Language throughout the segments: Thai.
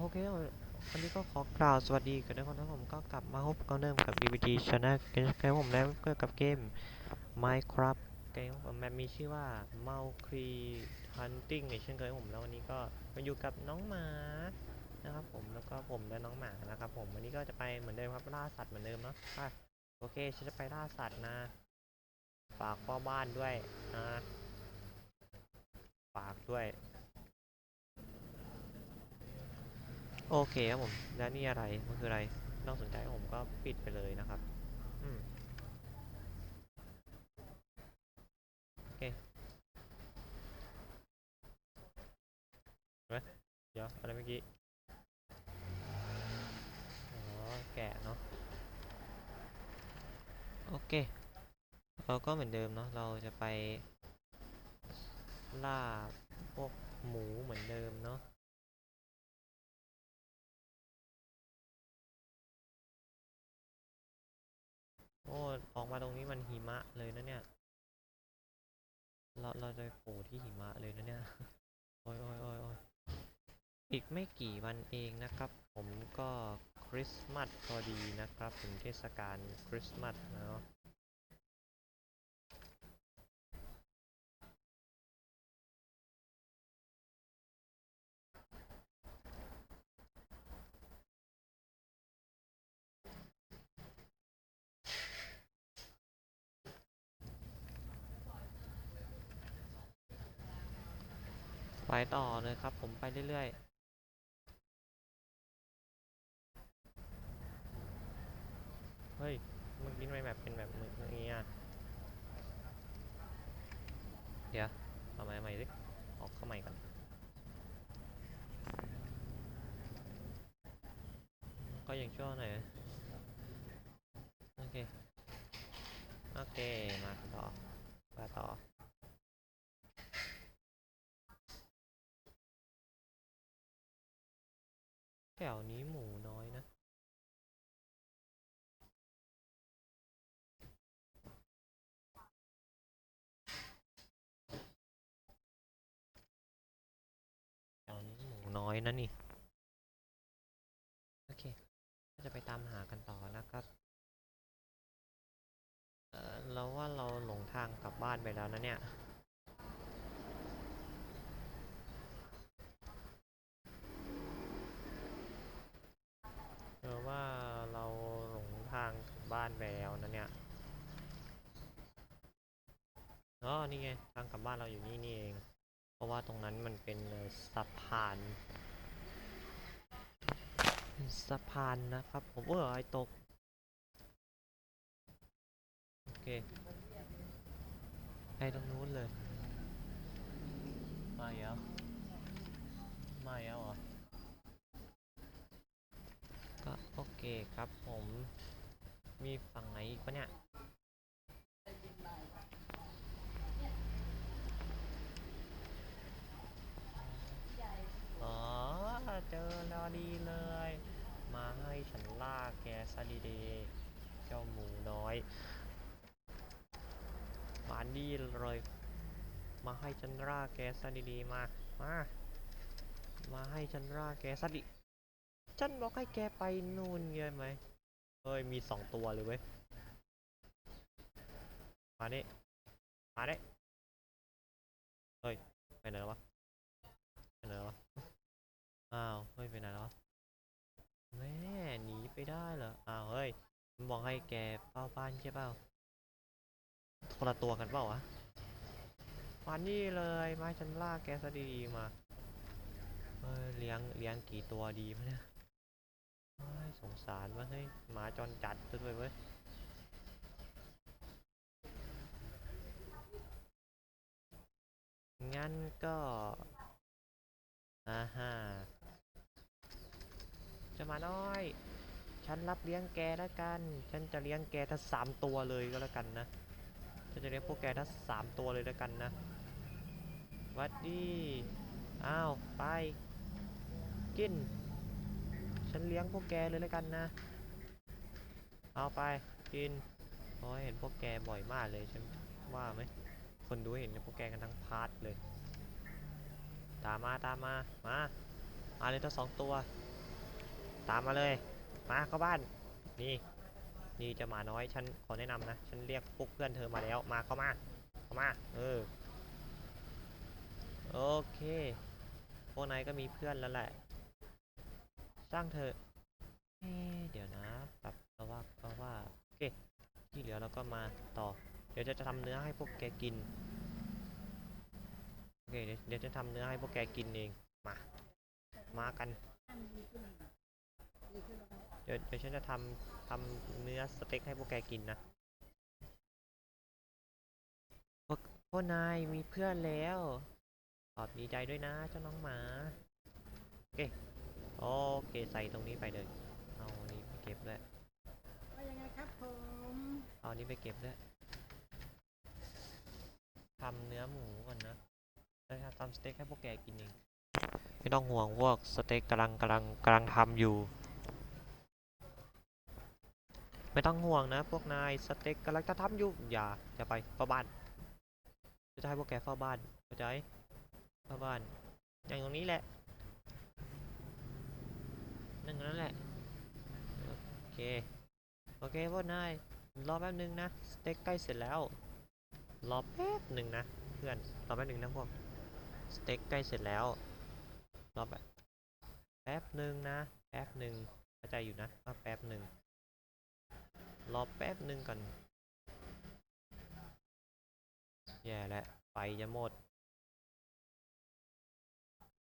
โอเควันนี้ก็ขอกล่าวสวัสดีกันด้วยคนนะผมก็กลับมาพบกันเดิมกับ DVD Channel เกมเกมผมแล้วก็กับเกม Minecraft เกมผมแบบมีชื่อว่า m o u c r e Hunting ในเช่นเคยผมแล้ววันนี้ก็มาอยู่กับน้องหมานะครับผมแล้วก็ผมและน้องหมานะครับผมวันนี้ก็จะไปเหมือนเดิมครับล่าสัตว์เหมือนเดิมเนาะไปโอเคฉันจะไปล่าสัตว์นะ ฝากพ่อบ้านด้วยนะฝากด้วย โอเคครับผม แล้วนี่อะไร มันคืออะไร นอกสนใจผมก็ปิดไปเลยนะครับ อืมโอเคเฮ้ยเดี๋ยวอะไรเมื่อกี้ อ๋อ แกะเนาะ โอเค เราก็เหมือนเดิมเนาะ เราจะไปล่าพวกหมูเหมือนเดิมเนาะ อ้ออกมาตรงนี้มันหิมะเลยนะเนี่ย เราเราจะโผล่ที่หิมะเลยนะเนี่ย โอ้ยโอ้ยโอ้ยโอ้ยอีกไม่กี่วันเองนะครับ ผมก็คริสต์มาสพอดีนะครับ ถึงเทศกาลคริสต์มาสเนาะ ไปต่อเลยครับ ผมไปเรื่อยๆเฮ้ยเมื่อกี้ทำไมแบบเป็นแบบมืออย่างงี้อะเดี๋ยวเอาใหม่ใหม่ดิออกเข้าใหม่ก่อนก็ยังชั่วหน่อยโอเค โอเค มาต่อมาต่อ น้อยนะนี่ โอเค จะไปตามหากันต่อนะครับ เออเราว่าเราหลงทางกลับบ้านไปแล้วนะเนี่ยเออว่าเราหลงทางกลับบ้านไปแล้วนะเนี่ยอ๋อนี่ไง ทางกลับบ้านเราอยู่นี่นี่เอง เพราะว่าตรงนั้นมันเป็นสะพานสะพานนะครับ ผมเออไอตก โอเคไปตรงนู้นเลย มาอีกแล้วมาอีกแล้วเหรอก็โอเคครับผมมีฝั่งไหนอีกปะเนี่ย อ๋อ เจอแล้วดีเลย มาให้ ฉันล่าแกซะดีๆเจ้าหมูน้อยมาดีเลย มาให้ฉันล่าแกซะดีๆมา มา มาให้ฉันล่าแกซะดิฉันบอกให้แกไปนู่นไงไหมเฮ้ย มีสองตัวเลยเว้ย มาดิมาดิเฮ้ย ไปไหนแล้ววะ ไปไหนแล้ววะ อ้าว เฮ้ย ไปไหนแล้ววะ ได้เหรอ อ้าวเฮ้ยมันบอกให้แกเฝ้าบ้านใช่เปล่าคนละตัวกันเปล่าวะมานี่เลยมาให้ฉันล่าแกซะดีๆมาเฮ้ยเลี้ยงเลี้ยงกี่ตัวดีมะเนี่ยสงสารว่ะเฮ้ยหมาจรจัดซะด้วยเว้ยงั้นก็อ่าฮะจะมาน้อย ฉันรับเลี้ยงแกแล้วกัน ฉันจะเลี้ยงแกทั้งสามตัวเลยก็แล้วกันนะ ฉันจะเลี้ยงพวกแกทั้งสามตัวเลยแล้วกันนะวัดดีอ้าว ไป กิน ฉันเลี้ยงพวกแกเลยแล้วกันนะ เอาไป กินโอ้ยเห็นพวกแกบ่อยมากเลยฉันว่าไหม คนดูเห็นพวกแกกันทั้งพาร์ทเลย ตามมาตามมา มา มาเลยทั้งสองตัว ตามมาเลย มาเข้าบ้าน นี่ นี่จะหมาน้อย ฉันขอแนะนำนะ ฉันเรียกพวกเพื่อนเธอมาแล้ว มาเข้ามา เข้ามา เออ โอเค พวกนายก็มีเพื่อนแล้วแหละ สร้างเธอเอ๊ะเดี๋ยวนะแบบเราว่าเราว่า โอเค ที่เหลือเราก็มาต่อ เดี๋ยวจะจะทำเนื้อให้พวกแกกิน โอเค เดี๋ยวเดี๋ยวจะทำเนื้อให้พวกแกกินเอง มา มากัน เดี๋ยวเดี๋ยวฉันจะทำทำเนื้อสเต็กให้พวกแกกินนะพวกพวกนายมีเพื่อนแล้วขอบดีใจด้วยนะเจ้าน้องหมา โอเค โอเคใส่ตรงนี้ไปเลย เอาอันนี้ไปเก็บด้วยว่ายังไงครับผมเอาอันนี้ไปเก็บด้วยทำเนื้อหมูก่อนนะแล้วจะทำสเต็กให้พวกแกกินเองไม่ต้องห่วงพวกสเต็กกำลังกำลังกำลังทำอยู่ ไม่ต้องห่วงนะ พวกนายสเต็กกำลังจะทำอยู่ อย่าอย่าไปเฝ้าบ้านจะให้พวกแกเฝ้าบ้านเข้าใจเฝ้าบ้าน อย่างตรงนี้แหละนั่งนั้นแหละ โอเค โอเคพวกนายรอแป๊บนึงนะ สเต็กใกล้เสร็จแล้ว รอแป๊บหนึ่งนะ เพื่อน รอแป๊บหนึ่งนะพวก สเต็กใกล้เสร็จแล้ว รอแป๊บแป๊บหนึ่งนะ แป๊บหนึ่งเข้าใจอยู่นะว่าแป๊บหนึ่ง รอแป๊บหนึ่งก่อน แย่แล้วไฟจะหมด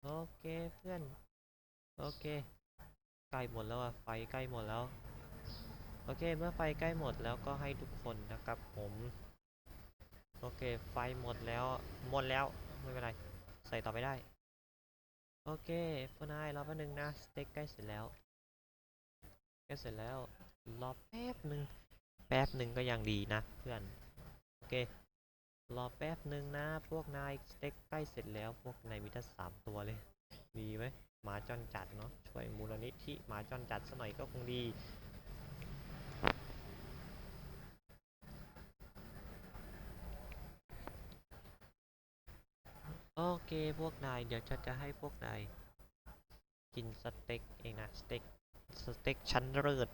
โอเคเพื่อน โอเค ใกล้หมดแล้วอะไฟใกล้หมดแล้ว โอเคเมื่อไฟใกล้หมดแล้วก็ให้ทุกคนนะครับผม โอเคไฟหมดแล้ว หมดแล้ว ไม่เป็นไร ใส่ต่อไปได้ โอเคพวกนายรอแป๊บนึงนะ สเต็กใกล้เสร็จแล้ว ใกล้เสร็จแล้ว รอแป๊บหนึ่งแป๊บหนึ่งก็ยังดีนะเพื่อน โอเค รอแป๊บหนึ่งนะ พวกนายสเต็กใกล้เสร็จแล้ว พวกนายมีทั้งสามตัวเลย ดีไหมหมาจรจัดเนาะ ช่วยมูลนิธิหมาจรจัดสักหน่อยก็คงดีโอเค พวกนาย เดี๋ยวฉันจะให้พวกนาย กินสเต็กเองนะ สเต็ก สเต็กชั้นเลิศ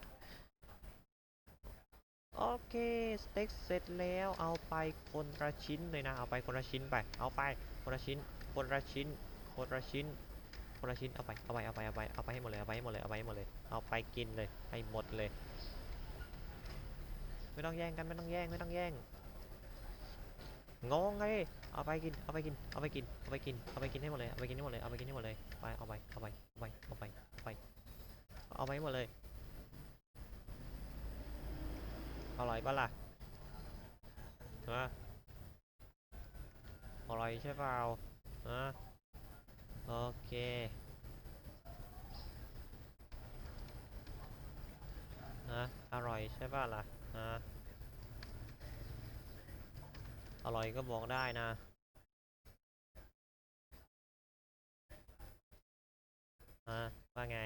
โอเคสเต็กเสร็จแล้วเอาไปคนละชิ้นเลยนะ เอาไปคนละชิ้นไป เอาไปคนละชิ้น คนละชิ้น คนละชิ้น คนละชิ้น เอาไป เอาไป เอาไป เอาไป เอาไปให้หมดเลย เอาไปให้หมดเลย เอาไปให้หมดเลย เอาไปกินเลยให้หมดเลย ไม่ต้องแย่งกัน ไม่ต้องแย่ง ไม่ต้องแย่ง งงไงเอาไปกิน เอาไปกิน เอาไปกิน เอาไปกิน เอาไปกินให้หมดเลย เอาไปกินให้หมดเลย เอาไปกินให้หมดเลย ไป เอาไป เอาไป เอาไป เอาไป เอาไป เอาไปให้หมดเลย อร่อยปะล่ะฮะอร่อยใช่เปล่าฮะโอเคฮะอร่อยใช่ป่ะล่ะฮะอร่อยก็บอกได้นะฮะว่าไง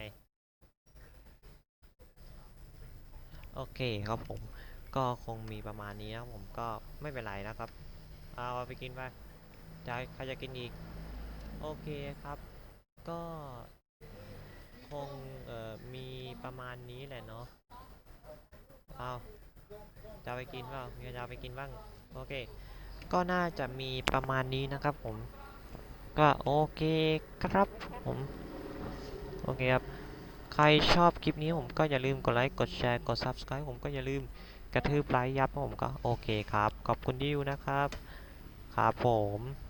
โอเคครับผม ก็คงมีประมาณนี้นะครับผมก็ไม่เป็นไรนะครับ เอาไปกินไปจะใครจะกินอีก โอเคครับ ก็คงเอ่อมีประมาณนี้แหละเนาะเอาจะไปกินเปล่ามีจะไปกินบ้าง โอเค ก็น่าจะมีประมาณนี้นะครับผม ก็โอเคครับผม โอเคครับ ใครชอบคลิปนี้ผมก็อย่าลืมกดไลค์ กดแชร์ กด Subscribe ผมก็อย่าลืม กระทืบไลค์ยับผมก็โอเคครับ ขอบคุณดิวนะครับ ครับผม